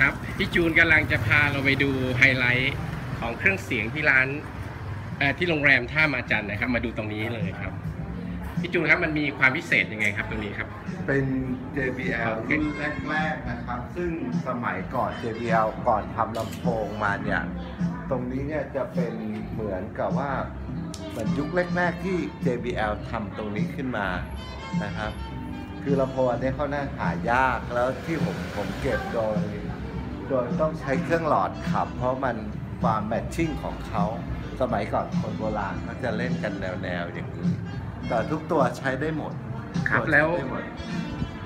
ครับพี่จูนกำลังจะพาเราไปดูไฮไลท์ของเครื่องเสียงที่ร้านเอ่อที่โรงแรมท่ามาจันทร์นะครับ มาดูตรงนี้เลยครับพี่จูนครับมันมีความพิเศษยังไงครับตรงนี้ครับ เป็น JBL รุ่นแรกๆนะครับ ซึ่งสมัยก่อน JBL ก่อนทำลำโพงมาเนี่ย ตรงนี้เนี่ยจะเป็นเหมือนกับว่าเหมือนยุคแรกๆที่ JBL ทำตรงนี้ขึ้นมานะครับ คือลำโพงอันนี้เขาน่าหายากแล้วที่ผมผมเก็บโดย โดยต้องใช้เครื่องหลอดขับ เพราะมันความแมทชิ่งของเขา สมัยก่อนคนโบราณเขาจะเล่นกันแนวๆอย่างนี้ แต่ทุกตัวใช้ได้หมดครับตัวใช้แล้วได้หมด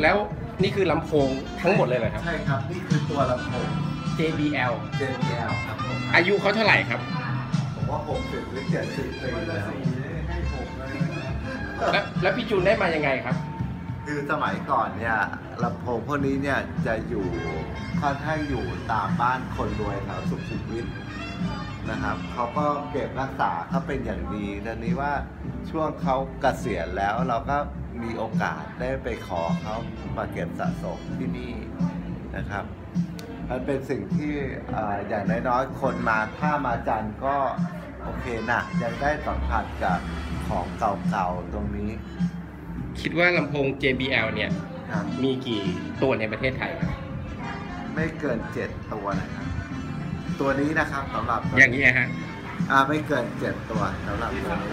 แล้วนี่คือลำโพงทั้งหมดเลยเหรอครับ ใช่ครับ นี่คือตัวลำโพง JBL JBL ครับผมอายุเขาเท่าไหร่ครับ ผมว่า60หรือ70ปีแล้วแล้วแล้วพี่จูนได้มายังไงครับ คือสมัยก่อนเนี่ย ลำโพงพวกนี้เนี่ยจะอยู่ค่อนข้างอยู่ตามบ้านคนรวยแถวสุขุมวิทนะครับเขาก็เก็บรักษาเขาเป็นอย่างดีทีนี้ว่าช่วงเขาเกษียณแล้วเราก็มีโอกาสได้ไปขอเขามาเก็บสะสมที่นี่นะครับ มันเป็นสิ่งที่ออย่างน้อยๆคนมาถ้ามาจันก็โอเคนะยังได้สัมผัสกับของเก่าๆตรงนี้ คิดว่าลำโพง JBL เนี่ย ครับ มีกี่ตัวในประเทศไทยครับไม่เกินเจ็ดตัวนะครับ ตัวนี้นะครับสำหรับอย่างนี้ฮะอ่าไม่เกินเจ็ดตัวสำหรับตัวนี้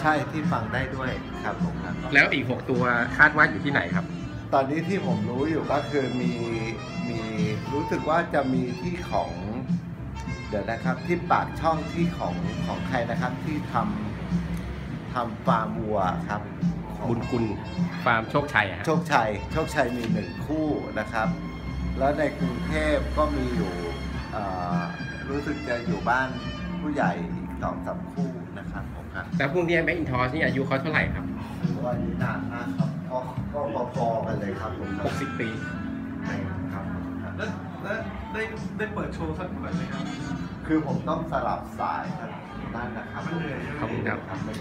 ใช่ที่ฟังได้ด้วยครับผมครับ แล้วอีก6ตัวคาดว่าอยู่ที่ไหนครับ ตอนนี้ที่ผมรู้อยู่ก็คือมีมีรู้สึกว่าจะมีที่ของเดี๋ยวนะครับที่ปากช่องที่ของของใครนะครับที่ทำทำฟาร์มวัวครับของ บุญกุลฟาร์มโชคชัยอะฮะโชคชัย โชคชัยมีหนึ่งคู่นะครับ แล้วในกรุงเทพก็มีอยู่เอ่อรู้สึกจะอยู่บ้านผู้ใหญ่อีกสองสามคู่นะครับผมครับแล้วพวกนี้แมคอินทอสนี่อายุเขาเท่าไหร่ครับวันนี้นานมากครับก็ก็พอๆกันเลยครับผมครับ60ปีครับผมครับแล้วแล้วได้ได้เปิดโชว์สักหน่อยไหมครับ คือผมต้องสลับสายครับนั่นนะครับมันเหนื่อยใช่ไหมขอบคุณครับไม่งั้น